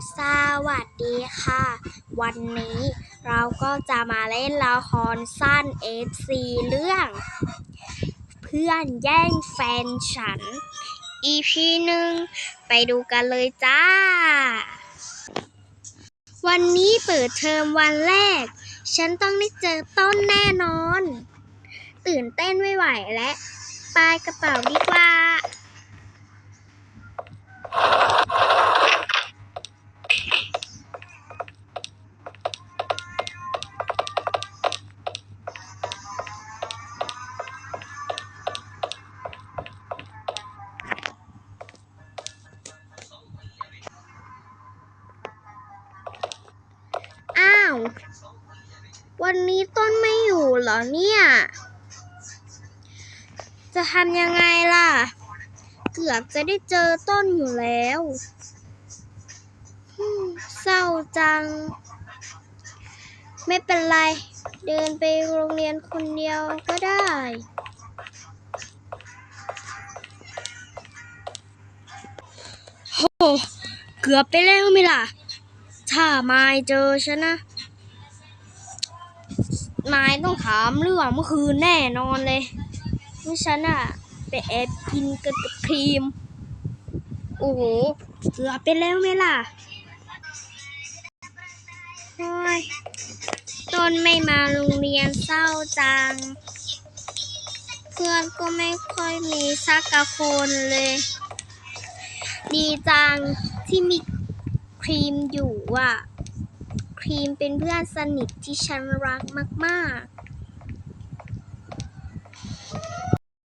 สวัสดีค่ะ วันนี้เราก็จะมาเล่นละครสั้น FC เรื่อง เพื่อนแย่งแฟนฉัน EP หนึ่งไปดูกันเลยจ้า วันนี้เปิดเทอมวันแรก ฉันต้องได้เจอต้นแน่นอน ตื่นเต้นไม่ไหวและปายกระเป๋าดีกว่า ววันนี้ต้นไม่อยู่เหรอเนี่ย จะทำยังไงล่ะ เกือบจะได้เจอต้นอยู่แล้วเศร้าจัง ไม่เป็นไร เดินไปโรงเรียนคนเดียวก็ได้โหเกือบไปแล้วไหมล่ะ ถ้าไมายเจอฉันนะายต้องถามเรื่องเมื่อคืนแน่นอนเลยว่าฉันอะไปแอบกินกันกับครีม โอ้โหเกือบไปแล้วไหมล่ะโอ้ยต้นไม่มาโรงเรียนเศร้าจัง เพื่อนก็ไม่ค่อยมีสักกะคนเลย ดีจังที่มีครีมอยู่อะ พีมเป็นเพื่อนสนิทที่ฉันรักมาก